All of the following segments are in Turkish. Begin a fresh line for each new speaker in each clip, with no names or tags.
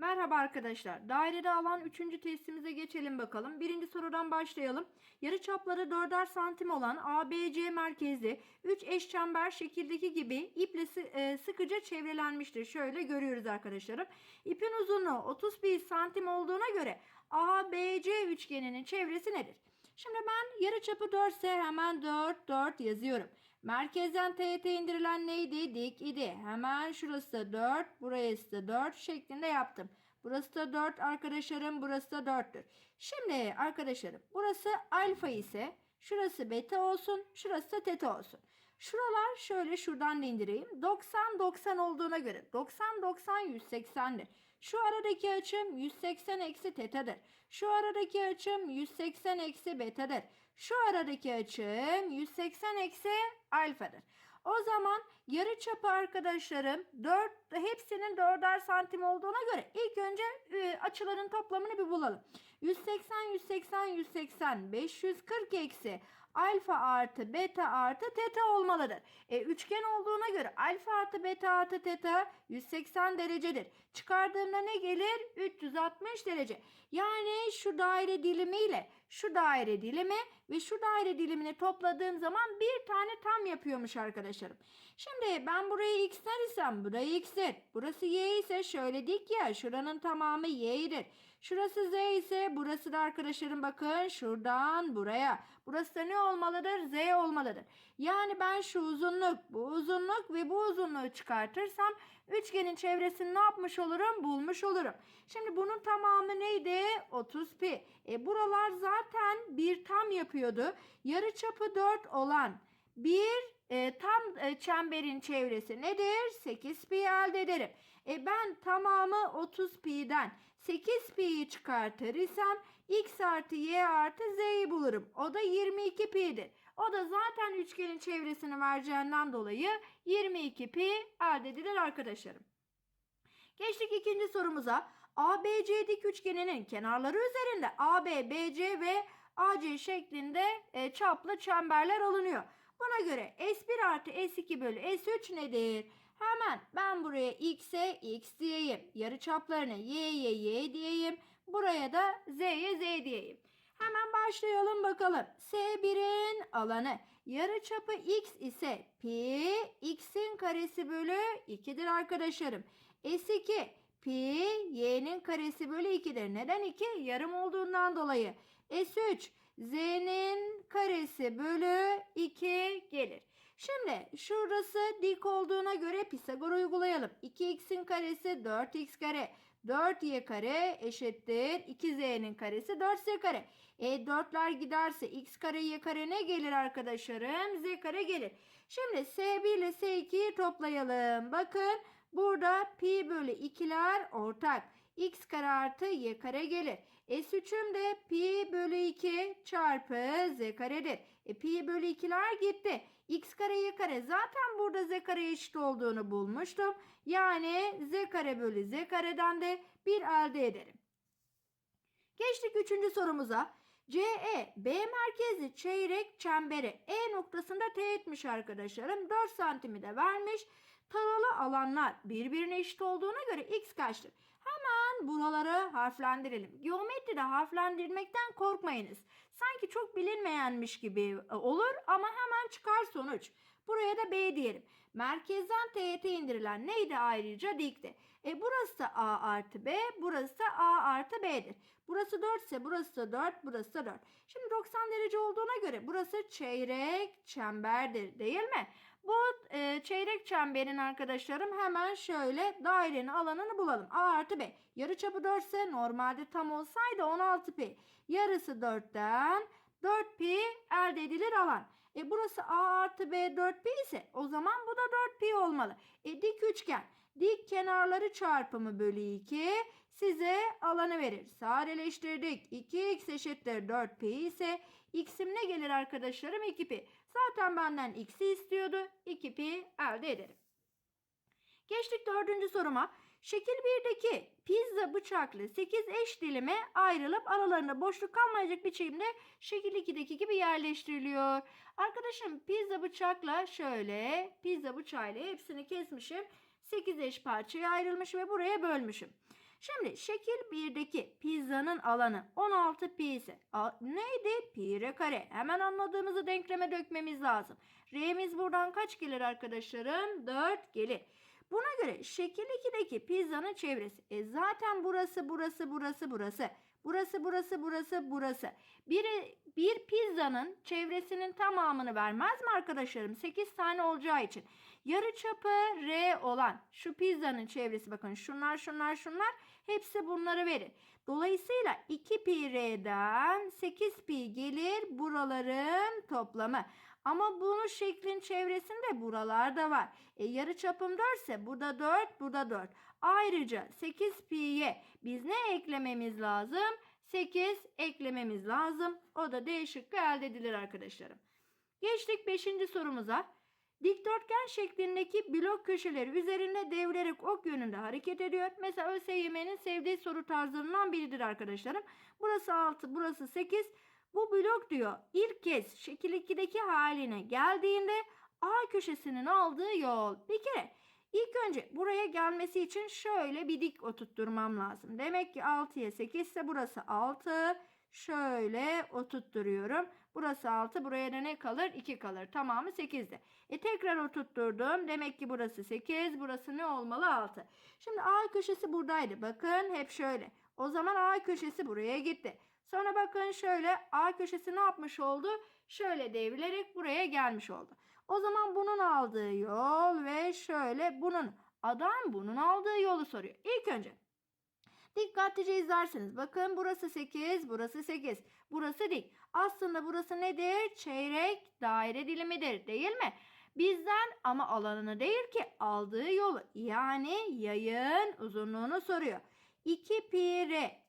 Merhaba arkadaşlar. Dairede alan 3. testimize geçelim bakalım. Birinci sorudan başlayalım. Yarıçapları 4'er santim olan ABC merkezli 3 eşçember şekildeki gibi iple e, sıkıca çevrelenmiştir. Şöyle görüyoruz arkadaşlarım. İpin uzunluğu 31 santim olduğuna göre ABC üçgeninin çevresi nedir? Şimdi ben yarıçapı 4 ise hemen 4 4 yazıyorum. Merkezden teğete indirilen neydi? Dik idi. Hemen şurası da 4, burası da 4 şeklinde yaptım. Burası da 4 arkadaşlarım, burası da 4'tür. Şimdi arkadaşlarım burası alfa ise şurası beta olsun, şurası da teta olsun. Şuralar şöyle şuradan da indireyim. 90 90 olduğuna göre 90 90 180'dir. Şu aradaki açım 180 eksi tetadır. Şu aradaki açım 180 eksi betadır. Şu aradaki açım 180 eksi alfadır. O zaman yarı çapı arkadaşlarım 4 hepsinin 4'er santim olduğuna göre ilk önce e, açıların toplamını bir bulalım. 180 180 180 540 eksi alfa artı beta artı teta olmalıdır. E, üçgen olduğuna göre alfa artı beta artı teta 180 derecedir. Çıkardığımda ne gelir? 360 derece. Yani şu daire dilimiyle şu daire dilimi ve şu daire dilimini topladığım zaman bir tane tam yapıyormuş arkadaşlarım. Şimdi ben burayı x isem burayı x'tir. Burası y ise şöyle dik ya şuranın tamamı y'dir. Şurası z ise burası da arkadaşlarım bakın şuradan buraya. Burası da ne olmalıdır? Z olmalıdır. Yani ben şu uzunluk, bu uzunluk ve bu uzunluğu çıkartırsam üçgenin çevresini ne yapmış olurum? Bulmuş olurum. Şimdi bunun tamamı neydi? 30 pi. E buralar zaten bir tam yapıyordu. Yarı çapı 4 olan bir e, tam e, çemberin çevresi nedir? 8 pi elde ederim. E ben tamamı 30 pi'den 8 pi'yi çıkartır isem x artı y artı z'yi bulurum. O da 22 pi'dir. O da zaten üçgenin çevresini vereceğinden dolayı 22 pi elde edilir arkadaşlarım. Geçtik ikinci sorumuza. ABC dik üçgeninin kenarları üzerinde AB, BC ve AC şeklinde e, çaplı çemberler alınıyor. Buna göre S1 artı S2 bölü S3 nedir? Hemen ben buraya x'e x diyeyim. Yarı çaplarına y'ye y diyeyim. Buraya da z'ye z diyeyim. Hemen başlayalım bakalım. S1'in alanı yarı çapı x ise pi x'in karesi bölü 2'dir arkadaşlarım. S2 pi y'nin karesi bölü 2'dir. Neden 2? Yarım olduğundan dolayı. S3 z'nin karesi bölü 2 gelir. Şimdi şurası dik olduğuna göre Pisagor uygulayalım. 2x'in karesi 4x kare. 4y kare eşittir 2z'nin karesi 4z kare. E 4'ler giderse x kare y kare ne gelir arkadaşlarım? z kare gelir. Şimdi s1 ile s2'yi toplayalım. Bakın burada pi bölü 2'ler ortak. x kare artı y kare gelir. S3'üm de pi bölü 2 çarpı z karedir. E, pi bölü 2'ler gitti. X kare y kare zaten burada z kare eşit olduğunu bulmuştum. Yani z kare bölü z kareden de bir elde ederim. Geçtik üçüncü sorumuza. CE B merkezli çeyrek çemberi E noktasında teğetmiş arkadaşlarım. 4 santimi de vermiş. Taralı alanlar birbirine eşit olduğuna göre x kaçtır? Hemen buraları harflendirelim. Geometride harflendirmekten korkmayınız. Sanki çok bilinmeyenmiş gibi e, olur ama hemen çıkar sonuç. Buraya da B diyelim. Merkezden teğete indirilen neydi ayrıca dikti. E burası A artı B, burası A artı B'dir. Burası 4 ise burası da 4, burası da 4. Şimdi 90 derece olduğuna göre burası çeyrek çemberdir değil mi? Bu e, çeyrek çemberin arkadaşlarım hemen şöyle dairenin alanını bulalım. A artı B. Yarıçapı 4 ise normalde tam olsaydı 16 pi. Yarısı 4'ten 4 pi elde edilir alan. E burası A artı B 4 pi ise o zaman bu da 4 pi olmalı. E dik üçgen. Dik kenarları çarpımı bölü 2 size alanı verir. Sadeleştirdik. 2x eşittir 4 pi ise x'im ne gelir arkadaşlarım? 2 pi. Zaten benden x'i istiyordu. 2 pi elde ederim. Geçtik dördüncü soruma. Şekil 1'deki pizza bıçaklı 8 eş dilime ayrılıp aralarında boşluk kalmayacak biçimde şekil 2'deki gibi yerleştiriliyor. Arkadaşım pizza bıçakla şöyle pizza bıçağıyla hepsini kesmişim. 8 eş parçaya ayrılmış ve buraya bölmüşüm. Şimdi şekil 1'deki pizzanın alanı 16 pi ise a- neydi? Pi r kare. Hemen anladığımızı denkleme dökmemiz lazım. R'miz buradan kaç gelir arkadaşlarım? 4 gelir. Buna göre şekil 2'deki pizzanın çevresi. E zaten burası, burası, burası, burası. Burası, burası, burası, burası. Bir, bir pizzanın çevresinin tamamını vermez mi arkadaşlarım? 8 tane olacağı için. Yarı çapı R olan şu pizzanın çevresi bakın şunlar, şunlar, şunlar hepsi bunları verir. Dolayısıyla 2 pi R'den 8 pi gelir buraların toplamı. Ama bunun şeklin çevresinde buralar da var. E, yarı çapım 4 ise burada 4, burada 4. Ayrıca 8 pi'ye biz ne eklememiz lazım? 8 eklememiz lazım. O da D şıkkı elde edilir arkadaşlarım. Geçtik 5. sorumuza. Dikdörtgen şeklindeki blok köşeleri üzerinde devirerek ok yönünde hareket ediyor. Mesela ÖSYM'nin sevdiği soru tarzlarından biridir arkadaşlarım. Burası 6, burası 8. Bu blok diyor ilk kez şekil 2'deki haline geldiğinde A köşesinin aldığı yol. Bir kere ilk önce buraya gelmesi için şöyle bir dik oturtturmam lazım. Demek ki 6'ya 8 ise burası 6. Şöyle oturtturuyorum. Burası 6. Buraya da ne kalır? 2 kalır. Tamamı 8'di. E tekrar oturtturdum. Demek ki burası 8. Burası ne olmalı? 6. Şimdi A köşesi buradaydı. Bakın hep şöyle. O zaman A köşesi buraya gitti. Sonra bakın şöyle A köşesi ne yapmış oldu? Şöyle devrilerek buraya gelmiş oldu. O zaman bunun aldığı yol ve şöyle bunun adam bunun aldığı yolu soruyor. İlk önce dikkatlice izlersiniz. Bakın burası 8, burası 8. Burası dik. Aslında burası nedir? Çeyrek daire dilimidir değil mi? Bizden ama alanını değil ki aldığı yolu yani yayın uzunluğunu soruyor. 2 pi r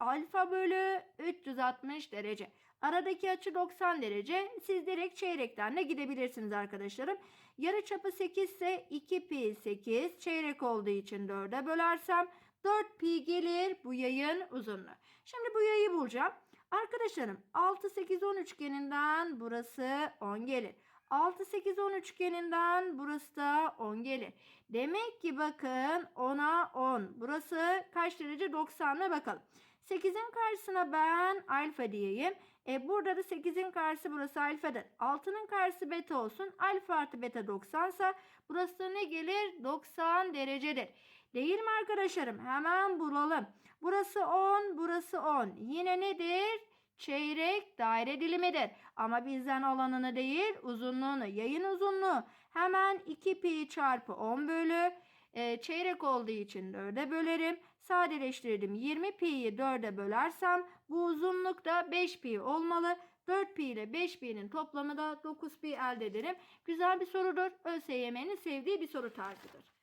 alfa bölü 360 derece. Aradaki açı 90 derece. Siz direkt çeyrekten de gidebilirsiniz arkadaşlarım. Yarı çapı 8 ise 2 pi 8 çeyrek olduğu için 4'e bölersem 4 pi gelir bu yayın uzunluğu. Şimdi bu yayı bulacağım. Arkadaşlarım 6 8 10 üçgeninden burası 10 gelir. 6 8 10 üçgeninden burası da 10 gelir. Demek ki bakın 10'a 10. Burası kaç derece? 90'la bakalım. 8'in karşısına ben alfa diyeyim. E burada da 8'in karşısı burası alfadır. 6'nın karşısı beta olsun. Alfa artı beta 90 ise burası ne gelir? 90 derecedir. Değil mi arkadaşlarım? Hemen bulalım. Burası 10, burası 10. Yine nedir? Çeyrek daire dilimidir. Ama bizden alanını değil uzunluğunu, yayın uzunluğu. Hemen 2 pi çarpı 10 bölü e, çeyrek olduğu için 4'e bölerim. Sadeleştirdim. 20 pi'yi 4'e bölersem bu uzunluk da 5 pi olmalı. 4 pi ile 5 pi'nin toplamı da 9 pi elde ederim. Güzel bir sorudur. ÖSYM'nin sevdiği bir soru tarzıdır.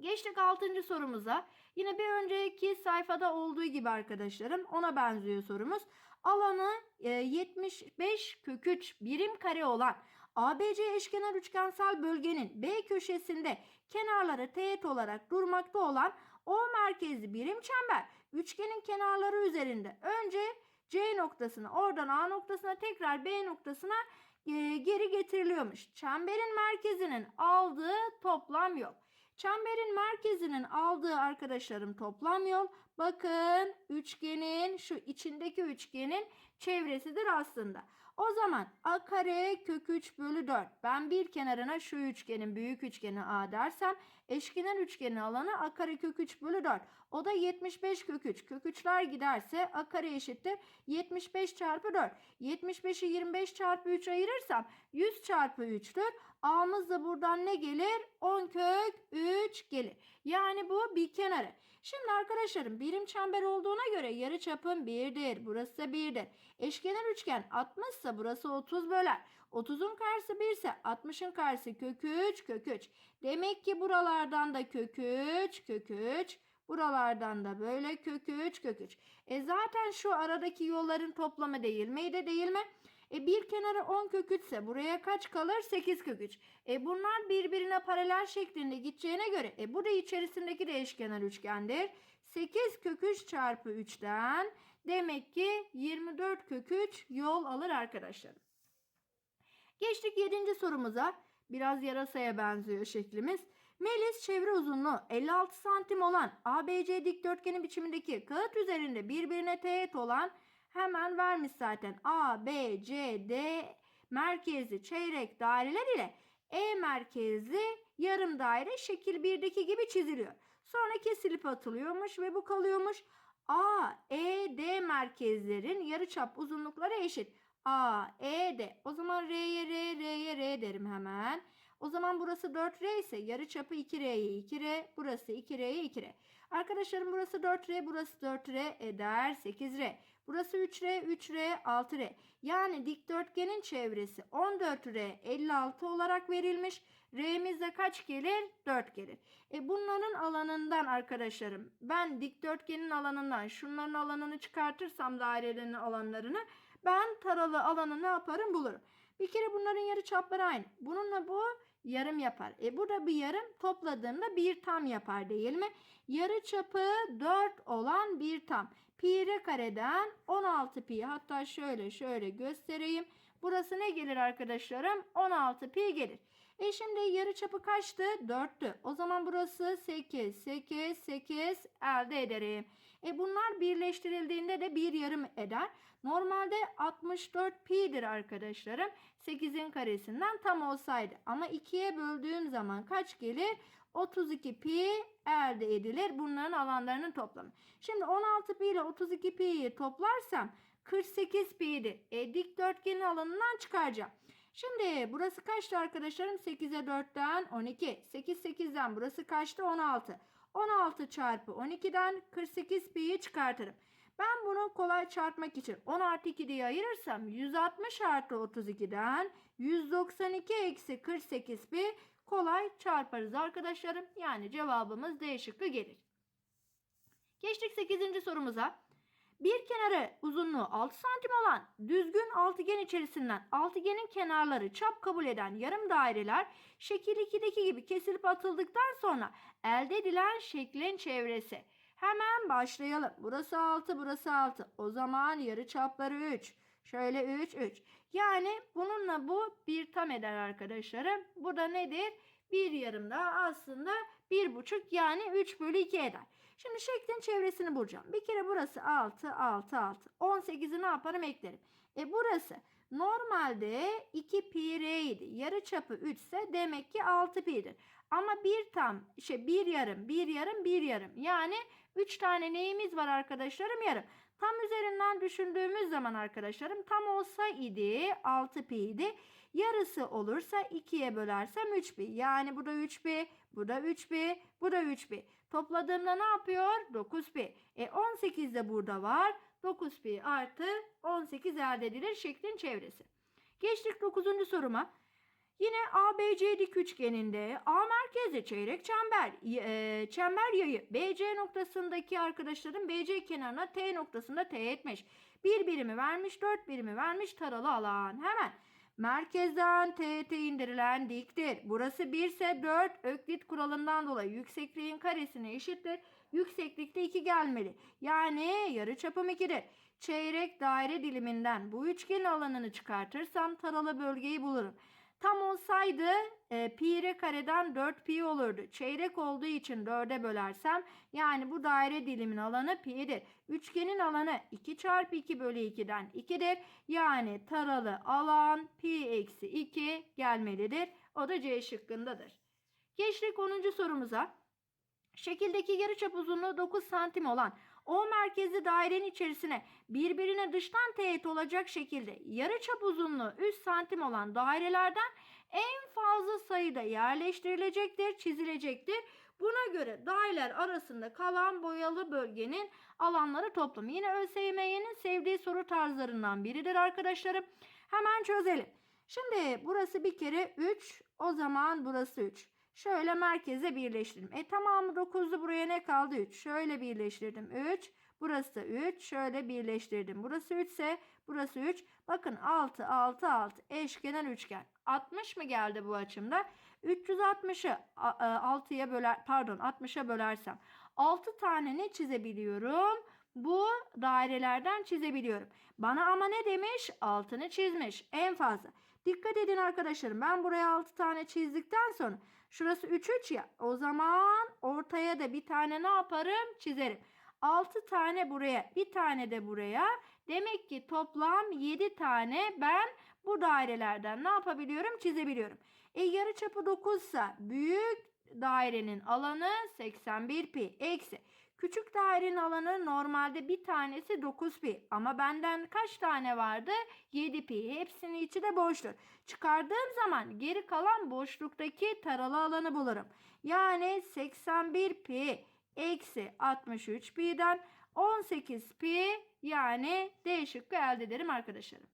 Geçtik 6. sorumuza. Yine bir önceki sayfada olduğu gibi arkadaşlarım ona benziyor sorumuz. Alanı e, 75 kök 3 birim kare olan ABC eşkenar üçgensel bölgenin B köşesinde kenarları teğet olarak durmakta olan O merkezli birim çember üçgenin kenarları üzerinde önce C noktasına oradan A noktasına tekrar B noktasına e, geri getiriliyormuş. Çemberin merkezinin aldığı toplam yol. Çemberin merkezinin aldığı arkadaşlarım toplam yol. Bakın üçgenin şu içindeki üçgenin çevresidir aslında. O zaman a kare kök 3 bölü 4. Ben bir kenarına şu üçgenin büyük üçgeni a dersem eşkenar üçgenin alanı a kare kök 3 bölü 4. O da 75 kök 3. Kök 3'ler giderse a kare eşittir 75 çarpı 4. 75'i 25 çarpı 3 ayırırsam 100 çarpı 3'tür. A'mız da buradan ne gelir? 10 kök 3 gelir. Yani bu bir kenarı. Şimdi arkadaşlarım birim çember olduğuna göre yarı çapım 1'dir. Burası da 1'dir. Eşkenar üçgen 60 ise burası 30 böler. 30'un karşısı 1 ise 60'ın karşısı kök 3 kök 3. Demek ki buralardan da kök 3 kök 3. Buralardan da böyle kök 3 kök 3. E zaten şu aradaki yolların toplamı değil miydi değil mi? E bir kenarı 10 kök 3 ise buraya kaç kalır? 8 kök 3. E bunlar birbirine paralel şeklinde gideceğine göre e bu da içerisindeki de eşkenar üçgendir. 8 kök 3 çarpı 3'ten demek ki 24 kök 3 yol alır arkadaşlarım. Geçtik 7. sorumuza. Biraz yarasaya benziyor şeklimiz. Melis çevre uzunluğu 56 santim olan ABC dikdörtgeni biçimindeki kağıt üzerinde birbirine teğet olan hemen vermiş zaten A, B, C, D merkezli çeyrek daireler ile E merkezli yarım daire şekil 1'deki gibi çiziliyor. Sonra kesilip atılıyormuş ve bu kalıyormuş. A, E, D merkezlerin yarıçap uzunlukları eşit. A, E, D. O zaman R'ye R, R'ye R derim hemen. O zaman burası 4R ise yarıçapı 2R'ye 2R, burası 2R'ye 2R. Arkadaşlarım burası 4R, burası 4R eder 8R. Burası 3R, 3R, 6R. Yani dikdörtgenin çevresi 14R 56 olarak verilmiş. R'miz kaç gelir? 4 gelir. E bunların alanından arkadaşlarım ben dikdörtgenin alanından şunların alanını çıkartırsam dairelerin alanlarını ben taralı alanı ne yaparım bulurum. Bir kere bunların yarı çapları aynı. Bununla bu yarım yapar. E bu bir yarım topladığımda bir tam yapar değil mi? Yarı çapı 4 olan bir tam. Pi r kareden 16 pi hatta şöyle şöyle göstereyim. Burası ne gelir arkadaşlarım? 16 pi gelir. E şimdi yarı çapı kaçtı? 4'tü. O zaman burası 8, 8, 8 elde ederim. E bunlar birleştirildiğinde de bir yarım eder. Normalde 64 pi'dir arkadaşlarım. 8'in karesinden tam olsaydı. Ama 2'ye böldüğüm zaman kaç gelir? 32 pi elde edilir. Bunların alanlarının toplamı. Şimdi 16 pi ile 32 pi'yi toplarsam 48 pi'dir. E, dikdörtgenin alanından çıkaracağım. Şimdi burası kaçtı arkadaşlarım? 8'e 4'ten 12. 8 8'den burası kaçtı? 16. 16 çarpı 12'den 48 pi'yi çıkartırım. Ben bunu kolay çarpmak için 10 artı 2 diye ayırırsam 160 artı 32'den 192 eksi 48 pi kolay çarparız arkadaşlarım. Yani cevabımız D şıkkı gelir. Geçtik 8. sorumuza. Bir kenarı uzunluğu 6 santim olan düzgün altıgen içerisinden altıgenin kenarları çap kabul eden yarım daireler şekil 2'deki gibi kesilip atıldıktan sonra elde edilen şeklin çevresi. Hemen başlayalım. Burası 6, burası 6. O zaman yarı çapları 3. Şöyle 3, 3. Yani bununla bu bir tam eder arkadaşlarım. Bu da nedir? Bir yarım da aslında bir buçuk yani 3 bölü 2 eder. Şimdi şeklin çevresini bulacağım. Bir kere burası 6, 6, 6. 18'i ne yaparım eklerim. E burası normalde 2 pi r idi. Yarı çapı 3 ise demek ki 6 pi'dir. Ama bir tam, şey bir yarım, bir yarım, bir yarım. Yani 3 tane neyimiz var arkadaşlarım? Yarım. Tam üzerinden düşündüğümüz zaman arkadaşlarım tam olsa idi 6 pi idi. Yarısı olursa 2'ye bölersem 3 pi. Yani bu da 3 pi, bu da 3 pi, bu da 3 pi. Topladığımda ne yapıyor? 9 pi. E 18 de burada var. 9 pi artı 18 elde edilir şeklin çevresi. Geçtik 9. soruma. Yine ABC dik üçgeninde A merkezli çeyrek çember, e, çember yayı BC noktasındaki arkadaşların BC kenarına T noktasında T etmiş. Bir birimi vermiş, dört birimi vermiş taralı alan. Hemen merkezden TT indirilen diktir. Burası 1 ise 4 öklit kuralından dolayı yüksekliğin karesine eşittir. Yükseklikte 2 gelmeli. Yani yarıçapım 2'dir. Çeyrek daire diliminden bu üçgenin alanını çıkartırsam taralı bölgeyi bulurum. Tam olsaydı e, pi kareden 4 pi olurdu. Çeyrek olduğu için 4'e bölersem yani bu daire dilimin alanı pi'dir. Üçgenin alanı 2 çarpı 2 bölü 2'den 2'dir. Yani taralı alan pi eksi 2 gelmelidir. O da C şıkkındadır. Geçtik 10. sorumuza. Şekildeki yarıçap uzunluğu 9 santim olan o merkezli dairenin içerisine birbirine dıştan teğet olacak şekilde yarıçap uzunluğu 3 santim olan dairelerden en fazla sayıda yerleştirilecektir, çizilecektir. Buna göre daireler arasında kalan boyalı bölgenin alanları toplamı. Yine ÖSYM'nin sevdiği soru tarzlarından biridir arkadaşlarım. Hemen çözelim. Şimdi burası bir kere 3, o zaman burası 3. Şöyle merkeze birleştirdim. E tamamı 9'du buraya ne kaldı? 3. Şöyle birleştirdim. 3. Burası 3. Şöyle birleştirdim. Burası 3 ise burası 3. Bakın 6, 6, 6. Eşkenar üçgen. 60 mı geldi bu açımda? 360'ı 6'ya böler pardon 60'a bölersem 6 tane ne çizebiliyorum? Bu dairelerden çizebiliyorum. Bana ama ne demiş? Altını çizmiş. En fazla. Dikkat edin arkadaşlarım. Ben buraya 6 tane çizdikten sonra Şurası 3 3 ya. O zaman ortaya da bir tane ne yaparım? Çizerim. 6 tane buraya, bir tane de buraya. Demek ki toplam 7 tane ben bu dairelerden ne yapabiliyorum? Çizebiliyorum. E yarıçapı 9 ise büyük dairenin alanı 81 pi eksi küçük dairenin alanı normalde bir tanesi 9 pi ama benden kaç tane vardı? 7 pi. Hepsinin içi de boştur. Çıkardığım zaman geri kalan boşluktaki taralı alanı bulurum. Yani 81 pi eksi 63 pi'den 18 pi yani D şıkkı elde ederim arkadaşlarım.